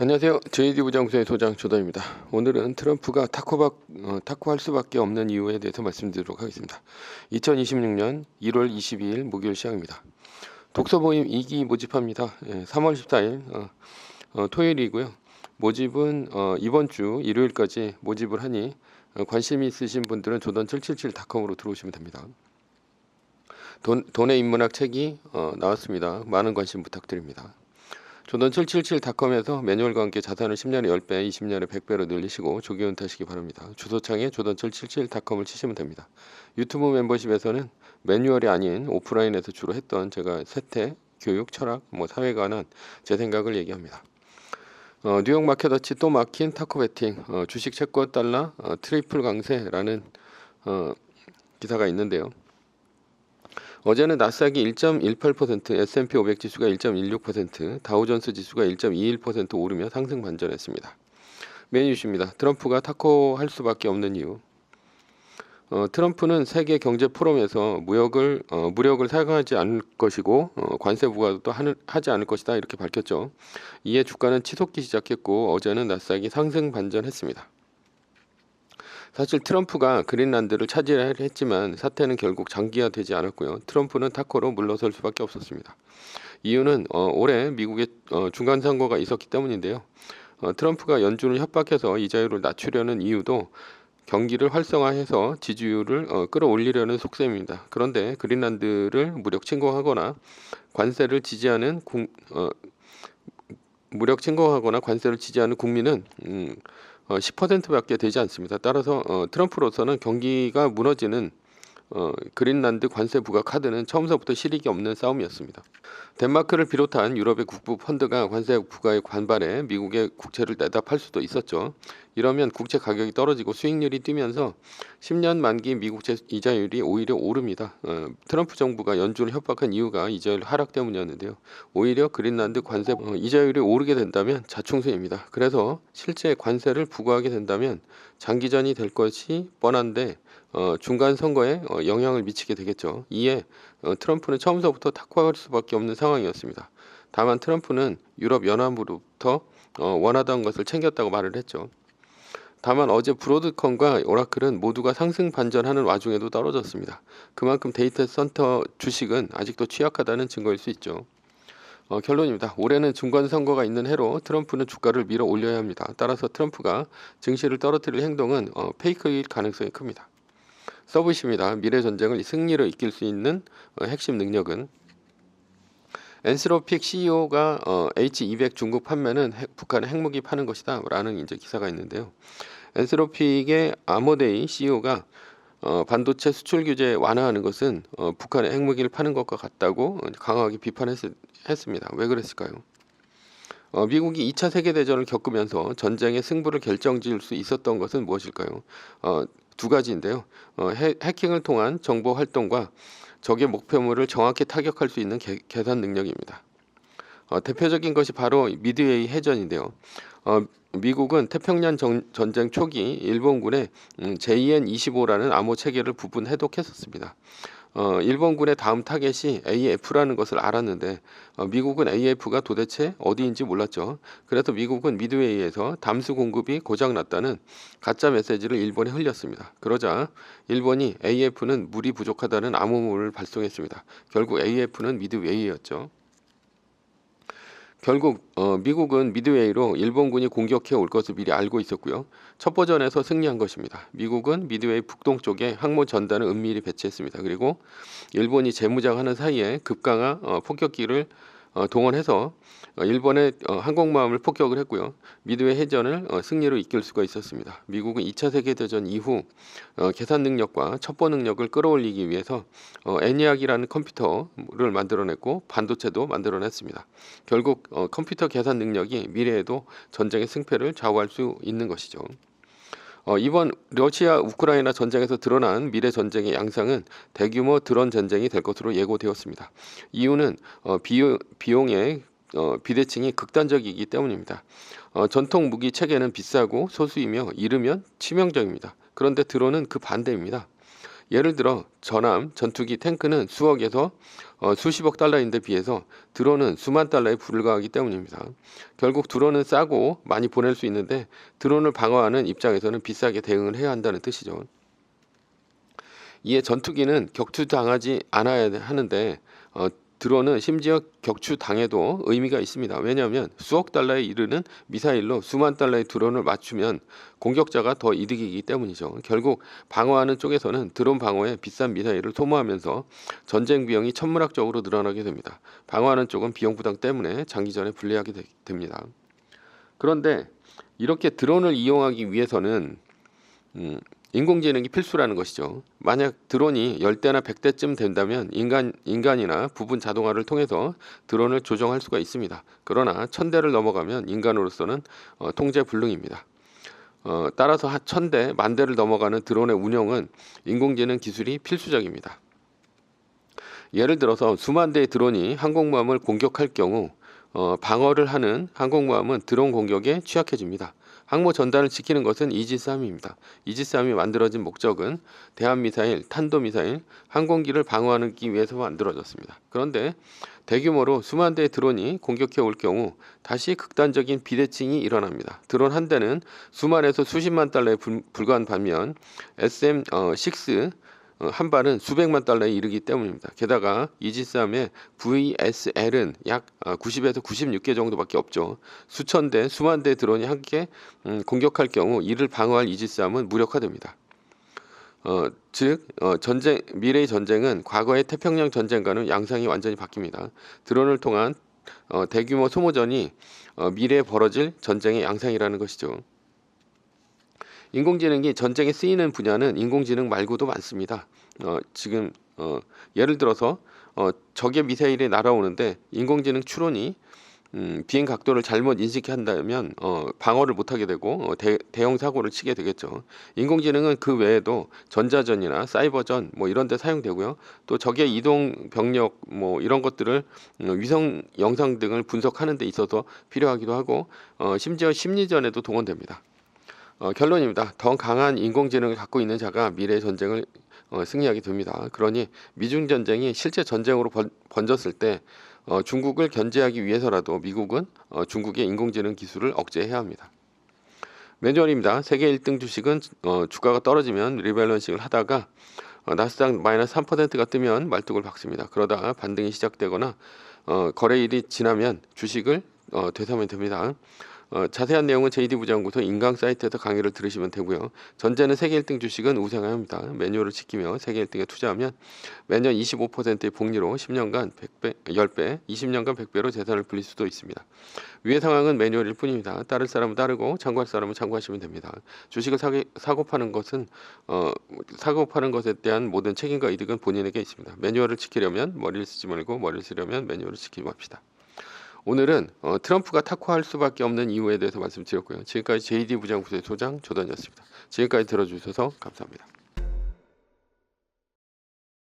안녕하세요. JD 부장수의 소장 조던입니다. 오늘은 트럼프가 타코박, 어, 타코할 수밖에 없는 이유에 대해서 말씀드리도록 하겠습니다. 2026년 1월 22일 목요일 시작입니다. 독서 모임 2기 모집합니다. 예, 3월 14일 어, 어, 토요일이고요. 모집은 어, 이번 주 일요일까지 모집을 하니 어, 관심 있으신 분들은 조던777.com으로 들어오시면 됩니다. 돈, 돈의 인문학 책이 어, 나왔습니다. 많은 관심 부탁드립니다. 조던 777.com에서 매뉴얼과 함께 자산을 10년에 10배, 20년에 100배로 늘리시고 조기 은퇴하시기 바랍니다. 주소창에 조던 777.com을 치시면 됩니다. 유튜브 멤버십에서는 매뉴얼이 아닌 오프라인에서 주로 했던 제가 세태, 교육, 철학, 뭐 사회에 관한 제 생각을 얘기합니다. 어, 뉴욕 마켓워치 또 막힌 타코 베팅, 어, 주식 채권 달러 어, 트리플 강세라는 어, 기사가 있는데요. 어제는 나스닥이 1.18%, S&P 500 지수가 1.16%, 다우존스 지수가 1.21% 오르며 상승 반전했습니다. 메인 이슈입니다. 트럼프가 타코할 수밖에 없는 이유. 어, 트럼프는 세계 경제 포럼에서 무역을 어, 무력을 사용하지 않을 것이고 어, 관세 부과도 하는, 하지 않을 것이다 이렇게 밝혔죠. 이에 주가는 치솟기 시작했고 어제는 나스닥이 상승 반전했습니다. 사실 트럼프가 그린란드를 차지하려 했지만 사태는 결국 장기화되지 않았고요. 트럼프는 타코로 물러설 수밖에 없었습니다. 이유는 어, 올해 미국의 어, 중간 선거가 있었기 때문인데요. 어, 트럼프가 연준을 협박해서 이자율을 낮추려는 이유도 경기를 활성화해서 지지율을 어, 끌어올리려는 속셈입니다. 그런데 그린란드를 무력 침공하거나 관세를 지지하는 국, 어, 무력 침공하거나 관세를 지지하는 국민은 음, 어, 10%밖에 되지 않습니다. 따라서 어, 트럼프로서는 경기가 무너지는 어, 그린란드 관세 부과 카드는 처음서부터 실익이 없는 싸움이었습니다. 덴마크를 비롯한 유럽의 국부 펀드가 관세 부과에 관발해 미국의 국채를 내다 팔 수도 있었죠. 이러면 국채 가격이 떨어지고 수익률이 뛰면서 10년 만기 미국채 이자율이 오히려 오릅니다. 어, 트럼프 정부가 연준을 협박한 이유가 이자율 하락 때문이었는데요. 오히려 그린란드 관세 어, 이자율이 오르게 된다면 자충수입니다. 그래서 실제 관세를 부과하게 된다면 장기전이 될 것이 뻔한데 어, 중간 선거에 어, 영향을 미치게 되겠죠. 이에 어, 트럼프는 처음서부터 탁구할 수밖에 없는 상황이었습니다. 다만 트럼프는 유럽 연합으로부터 어, 원하던 것을 챙겼다고 말을 했죠. 다만 어제 브로드컴과 오라클은 모두가 상승 반전하는 와중에도 떨어졌습니다. 그만큼 데이터 센터 주식은 아직도 취약하다는 증거일 수 있죠. 어, 결론입니다. 올해는 중간 선거가 있는 해로 트럼프는 주가를 밀어 올려야 합니다. 따라서 트럼프가 증시를 떨어뜨릴 행동은 어, 페이크일 가능성이 큽니다. 서브시입니다. 미래 전쟁을 승리로 이끌 수 있는 어, 핵심 능력은 엔스로픽 CEO가 어, H200 중국 판매는 핵, 북한의 핵무기 파는 것이다라는 이제 기사가 있는데요. 엔스로픽의 아모데이 CEO가 어, 반도체 수출 규제 완화하는 것은 어, 북한의 핵무기를 파는 것과 같다고 강하게 비판했습니다. 왜 그랬을까요? 어, 미국이 2차 세계대전을 겪으면서 전쟁의 승부를 결정지을 수 있었던 것은 무엇일까요? 어, 두 가지인데요. 어, 해, 해킹을 통한 정보 활동과 적의 목표물을 정확히 타격할 수 있는 개, 계산 능력입니다. 어, 대표적인 것이 바로 미드웨이 해전인데요. 어, 미국은 태평양 전, 전쟁 초기 일본군의 음, JN-25라는 암호 체계를 부분 해독했었습니다. 어, 일본군의 다음 타겟이 AF라는 것을 알았는데 어, 미국은 AF가 도대체 어디인지 몰랐죠. 그래서 미국은 미드웨이에서 담수 공급이 고장났다는 가짜 메시지를 일본에 흘렸습니다. 그러자 일본이 AF는 물이 부족하다는 암호물을 발송했습니다. 결국 AF는 미드웨이였죠. 결국 어, 미국은 미드웨이로 일본군이 공격해 올 것을 미리 알고 있었고요. 첫 버전에서 승리한 것입니다. 미국은 미드웨이 북동쪽에 항모 전단을 은밀히 배치했습니다. 그리고 일본이 재무장하는 사이에 급강한 어, 폭격기를 어, 동원해서 어, 일본의 어, 항공모함을 폭격을 했고요. 미드웨이 해전을 어, 승리로 이끌 수가 있었습니다. 미국은 2차 세계대전 이후 어, 계산 능력과 첩보 능력을 끌어올리기 위해서 어, 애니악이라는 컴퓨터를 만들어냈고 반도체도 만들어냈습니다. 결국 어, 컴퓨터 계산 능력이 미래에도 전쟁의 승패를 좌우할 수 있는 것이죠. 어, 이번 러시아 우크라이나 전쟁에서 드러난 미래 전쟁의 양상은 대규모 드론 전쟁이 될 것으로 예고되었습니다. 이유는 어, 비용, 비용의 어, 비대칭이 극단적이기 때문입니다. 어, 전통 무기 체계는 비싸고 소수이며 잃으면 치명적입니다. 그런데 드론은 그 반대입니다. 예를 들어 전함, 전투기, 탱크는 수억에서 어, 수십억 달러인데 비해서 드론은 수만 달러에 불과하기 때문입니다. 결국 드론은 싸고 많이 보낼 수 있는데 드론을 방어하는 입장에서는 비싸게 대응을 해야 한다는 뜻이죠. 이에 전투기는 격추당하지 않아야 하는데 어, 드론은 심지어 격추당해도 의미가 있습니다. 왜냐하면 수억 달러에 이르는 미사일로 수만 달러의 드론을 맞추면 공격자가 더 이득이기 때문이죠. 결국 방어하는 쪽에서는 드론 방어에 비싼 미사일을 소모하면서 전쟁 비용이 천문학적으로 늘어나게 됩니다. 방어하는 쪽은 비용 부담 때문에 장기전에 불리하게 되- 됩니다. 그런데 이렇게 드론을 이용하기 위해서는 음, 인공지능이 필수라는 것이죠. 만약 드론이 10대나 100대쯤 된다면 인간, 인간이나 부분 자동화를 통해서 드론을 조정할 수가 있습니다. 그러나 1000대를 넘어가면 인간으로서는 어, 통제 불능입니다. 어, 따라서 한 1000대, 만대를 넘어가는 드론의 운영은 인공지능 기술이 필수적입니다. 예를 들어서 수만 대의 드론이 항공모함을 공격할 경우 어, 방어를 하는 항공모함은 드론 공격에 취약해집니다. 항모 전단을 지키는 것은 이지스함입니다. 이지스함이 만들어진 목적은 대한미사일, 탄도미사일, 항공기를 방어하기 위해서 만들어졌습니다. 그런데 대규모로 수만 대의 드론이 공격해 올 경우 다시 극단적인 비대칭이 일어납니다. 드론 한 대는 수만에서 수십만 달러에 불, 불과한 반면 SM6 어, 한 발은 수백만 달러에 이르기 때문입니다. 게다가 이지스함의 VSL은 약 90에서 96개 정도밖에 없죠. 수천 대, 수만 대 드론이 함께 음, 공격할 경우 이를 방어할 이지스함은 무력화됩니다. 어, 즉 어, 전쟁 미래의 전쟁은 과거의 태평양 전쟁과는 양상이 완전히 바뀝니다. 드론을 통한 어, 대규모 소모전이 어, 미래에 벌어질 전쟁의 양상이라는 것이죠. 인공지능이 전쟁에 쓰이는 분야는 인공지능 말고도 많습니다. 어, 지금 어, 예를 들어서 어, 적의 미사일이 날아오는데 인공지능 추론이 음, 비행 각도를 잘못 인식한다면 어, 방어를 못하게 되고 어, 대, 대형 사고를 치게 되겠죠. 인공지능은 그 외에도 전자전이나 사이버전 뭐 이런 데 사용되고요. 또 적의 이동 병력 뭐 이런 것들을 음, 위성 영상 등을 분석하는 데 있어서 필요하기도 하고 어, 심지어 심리전에도 동원됩니다. 어, 결론입니다. 더 강한 인공지능을 갖고 있는 자가 미래의 전쟁을 어, 승리하게 됩니다. 그러니 미중 전쟁이 실제 전쟁으로 번, 번졌을 때 어, 중국을 견제하기 위해서라도 미국은 어, 중국의 인공지능 기술을 억제해야 합니다. 매뉴얼입니다. 세계 1등 주식은 어, 주가가 떨어지면 리밸런싱을 하다가 어, 나스닥 마이너스 3%가 뜨면 말뚝을 박습니다. 그러다 반등이 시작되거나 어, 거래일이 지나면 주식을 어, 되사면 됩니다. 어, 자세한 내용은 JD 부장구소 인강 사이트에서 강의를 들으시면 되고요. 전제는 세계 1등 주식은 우상해야 합니다. 매뉴얼을 지키며 세계 1등에 투자하면 매년 25%의 복리로 10년간 100배, 10배, 20년간 100배로 재산을 불릴 수도 있습니다. 위의 상황은 매뉴얼일 뿐입니다. 따를 사람은 따르고 참고할 사람은 참고하시면 됩니다. 주식을 사기, 사고 파는 것은 어, 사고 파는 것에 대한 모든 책임과 이득은 본인에게 있습니다. 매뉴얼을 지키려면 머리를 쓰지 말고 머리를 쓰려면 매뉴얼을 지키고 합시다. 오늘은 어, 트럼프가 탁구할 수밖에 없는 이유에 대해서 말씀드렸고요. 지금까지 JD 부장부의 소장 조던이었습니다. 지금까지 들어주셔서 감사합니다.